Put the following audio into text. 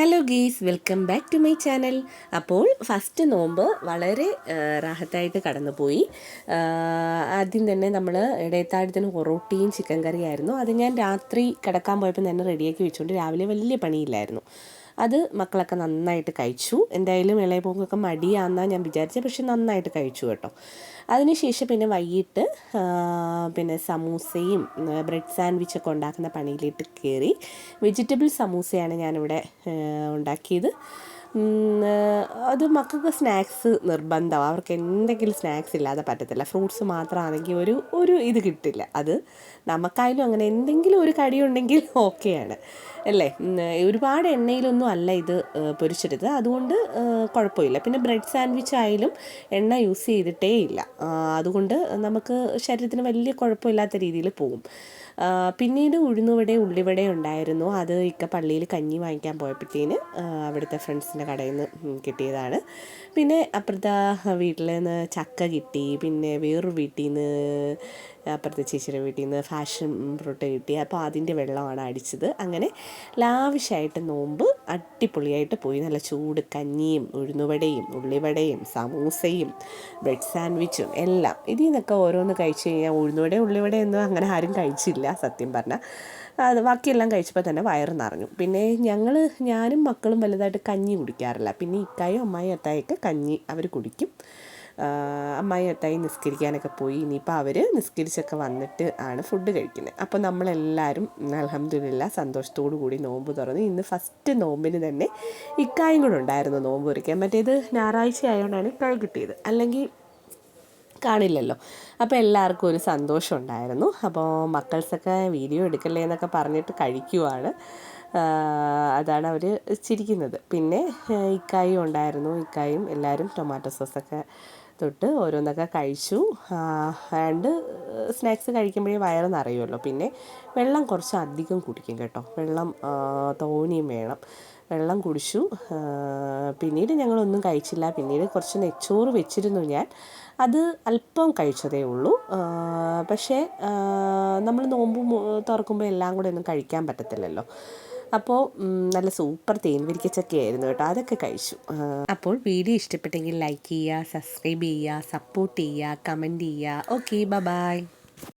Hello guys. Welcome back to my channel അപ്പോൾ first നോമ്പ് വളരെ റാഹത്തായിട്ട് കടന്നുപോയി. ആദ്യം തന്നെ നമ്മൾ ഇടയത്താഴത്തിന് പൊറോട്ടിയും ചിക്കൻ കറിയായിരുന്നു. അത് ഞാൻ രാത്രി കിടക്കാൻ പോയപ്പോൾ തന്നെ റെഡിയാക്കി വെച്ചുകൊണ്ട് രാവിലെ വലിയ പണിയില്ലായിരുന്നു. അത് മക്കളൊക്കെ നന്നായിട്ട് കഴിച്ചു. എന്തായാലും ഇളയ പോക്കൊക്കെ മടിയാന്നാണ് ഞാൻ വിചാരിച്ചത് പക്ഷെ നന്നായിട്ട് കഴിച്ചു കേട്ടോ. അതിനുശേഷം പിന്നെ വൈകിട്ട് പിന്നെ സമൂസയും ബ്രെഡ് സാൻഡ്വിച്ചൊക്കെ ഉണ്ടാക്കുന്ന പണിയിലിട്ട് കയറി വെജിറ്റബിൾ സമൂസയാണ് ഞാനിവിടെ ഉണ്ടാക്കിയത്. അത് മക്കൾക്ക് സ്നാക്സ് നിർബന്ധമാണ് അവർക്ക് എന്തെങ്കിലും സ്നാക്സ് ഇല്ലാതെ പറ്റത്തില്ല. ഫ്രൂട്ട്സ് മാത്രമാണെങ്കിൽ ഒരു ഒരു ഇത് കിട്ടില്ല. അത് നമുക്കായാലും അങ്ങനെ എന്തെങ്കിലും ഒരു കടി ഉണ്ടെങ്കിൽ ഓക്കെയാണ് അല്ലേ? ഒരുപാട് എണ്ണയിലൊന്നും അല്ല ഇത് പൊരിച്ചെടുത്ത് അതുകൊണ്ട് കുഴപ്പമില്ല. പിന്നെ ബ്രെഡ് സാൻഡ്വിച്ച് ആയാലും എണ്ണ യൂസ് ചെയ്തിട്ടേ ഇല്ല. അതുകൊണ്ട് നമുക്ക് ശരീരത്തിന് വലിയ കുഴപ്പമില്ലാത്ത രീതിയിൽ പോകും. പിന്നീട് ഉഴുന്നുവട ഉള്ളിവട ഉണ്ടായിരുന്നു. അത് ഇക്ക പള്ളിയിൽ കഞ്ഞി വാങ്ങിക്കാൻ പോയപ്പോഴത്തേന് അവിടുത്തെ ഫ്രണ്ട്സിന്റെ കടയിൽ നിന്ന് കിട്ടിയതാണ്. പിന്നെ അപ്പുറത്തെ വീട്ടിൽ നിന്ന് ചക്ക കിട്ടി. പിന്നെ വേറൊരു വീട്ടിൽ നിന്ന് അപ്പുറത്തെ ചേച്ചിയുടെ വീട്ടിൽ നിന്ന് ഫാഷൻ ഫ്രൂട്ട് കിട്ടി. അപ്പോൾ അതിന്റെ വെള്ളമാണ് അടിച്ചത്. അങ്ങനെ ലാവിഷായിട്ട് നോമ്പ് അടിപൊളിയായിട്ട് പോയി. നല്ല ചൂട് കഞ്ഞിയും ഉഴുന്നുവടയും ഉള്ളിവടയും സമൂസയും ബ്രെഡ് സാൻഡ്വിച്ചും എല്ലാം. ഇതിൽ നിന്നൊക്കെ ഓരോന്ന് കഴിച്ച് കഴിഞ്ഞാൽ ഉഴുന്നുവട ഉള്ളിവടയൊന്നും അങ്ങനെ ആരും കഴിച്ചില്ല. സത്യം പറഞ്ഞാൽ അത് ബാക്കിയെല്ലാം കഴിച്ചപ്പോൾ തന്നെ വയറ് നിറഞ്ഞു. പിന്നെ ഞങ്ങൾ ഞാനും മക്കളും വലുതായിട്ട് കഞ്ഞി കുടിക്കാറില്ല. പിന്നെ ഇക്കായും അമ്മായി അത്തായൊക്കെ കഞ്ഞി അവർ കുടിക്കും. അമ്മായി അത്തായി നിസ്കരിക്കാനൊക്കെ പോയി. ഇനിയിപ്പോൾ അവർ നിസ്കരിച്ചൊക്കെ വന്നിട്ട് ആണ് ഫുഡ് കഴിക്കുന്നത്. അപ്പോൾ നമ്മളെല്ലാവരും അലഹമ്മദില്ല സന്തോഷത്തോടു കൂടി നോമ്പ് തുറന്ന് ഇന്ന് ഫസ്റ്റ് നോമ്പിന് തന്നെ ഇക്കായും കൂടെ ഉണ്ടായിരുന്നു നോമ്പ് കുറിക്കാൻ മറ്റേത് ഞായറാഴ്ച ആയതുകൊണ്ടാണ് ഇക്കായ കിട്ടിയത്. അല്ലെങ്കിൽ കാണില്ലല്ലോ. അപ്പോൾ എല്ലാവർക്കും ഒരു സന്തോഷം ഉണ്ടായിരുന്നു. അപ്പോൾ മക്കൾസൊക്കെ വീഡിയോ എടുക്കല്ലേ എന്നൊക്കെ പറഞ്ഞിട്ട് കഴിക്കുവാണ്. അതാണ് അവർ ചിരിക്കുന്നത്. പിന്നെ ഇക്കായും ഉണ്ടായിരുന്നു. ഇക്കായും എല്ലാവരും ടൊമാറ്റോ സോസൊക്കെ തൊട്ട് ഓരോന്നൊക്കെ കഴിച്ചു. ആൻഡ് സ്നാക്സ് കഴിക്കുമ്പോഴേ വയറ് നിറയുമല്ലോ. പിന്നെ വെള്ളം കുറച്ച് അധികം കുടിക്കും കേട്ടോ. വെള്ളം തോനിയും വേണം. വെള്ളം കുടിച്ചു. പിന്നീട് ഞങ്ങളൊന്നും കഴിച്ചില്ല. പിന്നീട് കുറച്ച് നെച്ചോറ് വെച്ചിരുന്നു ഞാൻ. അത് അല്പം കഴിച്ചതേ ഉള്ളൂ. പക്ഷേ നമ്മൾ നോമ്പ് തുറക്കുമ്പോൾ എല്ലാം കൂടെ ഒന്നും കഴിക്കാൻ പറ്റത്തില്ലല്ലോ. അപ്പോൾ നല്ല സൂപ്പർ തേൻ വരിക്കച്ചക്കയായിരുന്നു കേട്ടോ. അതൊക്കെ കഴിച്ചു. അപ്പോൾ വീഡിയോ ഇഷ്ടപ്പെട്ടെങ്കിൽ ലൈക്ക് ചെയ്യുക സബ്സ്ക്രൈബ് ചെയ്യുക സപ്പോർട്ട് ചെയ്യുക കമന്റ് ചെയ്യുക. Okay bye